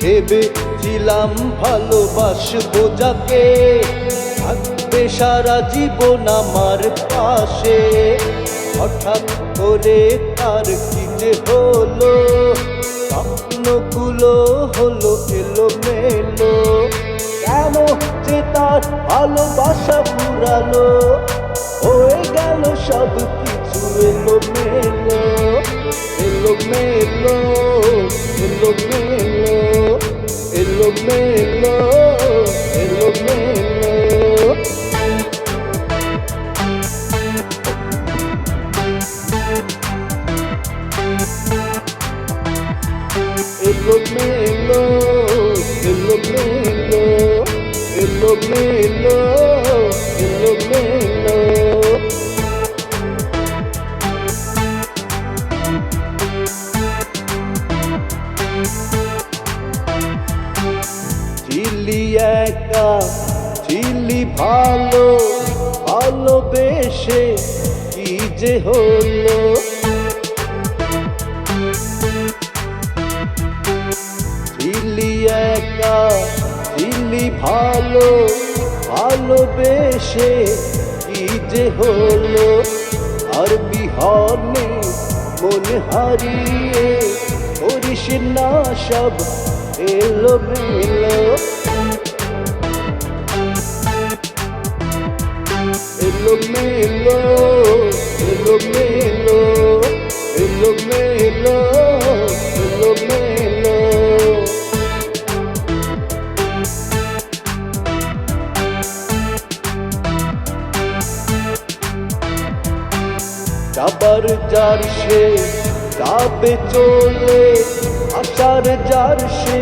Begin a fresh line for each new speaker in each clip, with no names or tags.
ভেবেছিলাম ভালোবাসবো যাকে। থাকবে সারা জীবন আমার পাশে। হঠাৎ করে তার কি যে হলো, স্বপ্নগুলো হলো এলো মেলো কেন যে তার ভালোবাসা ফুরালো হয়ে গেল সব কিছু এলো মেলো এলো মেলো এলো মেলো lo melo, es lo melo. Es lo melo, es lo melo, es lo melo. ছিলি একা, ছিলি ভালো, ভালোবেসে কি যে হলো? ছিলি একা, ছিলি ভালো, ভালোবেসে কি যে হলো? আর বিহনে মন হারিয়ে করিস না সব এলো মেলো এলোমেলো এলোমেলো এলোমেলো এলোমেলো যাবার যার সে যাবে চলে আসার যার সে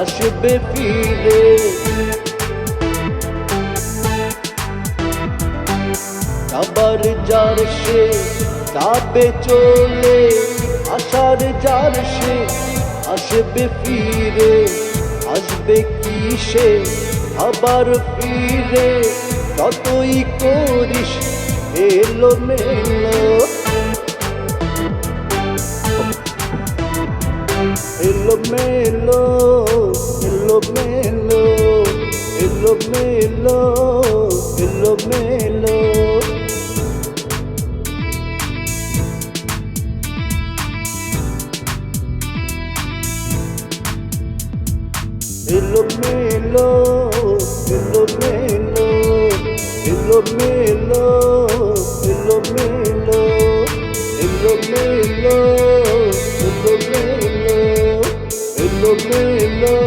আসবে ফিরে। যার সে যাবে চলে আসার যার সে আসবে ফিরে, আসবে কি সে আবার ফিরে যতই করিস এলো মেলো। এলো মেলো এলো মেলো এলো মেলো। Hello, Melo. Hello, Melo. Hello, Melo. Hello, Melo. Hello, Melo. Hello, Melo. Hello, Melo.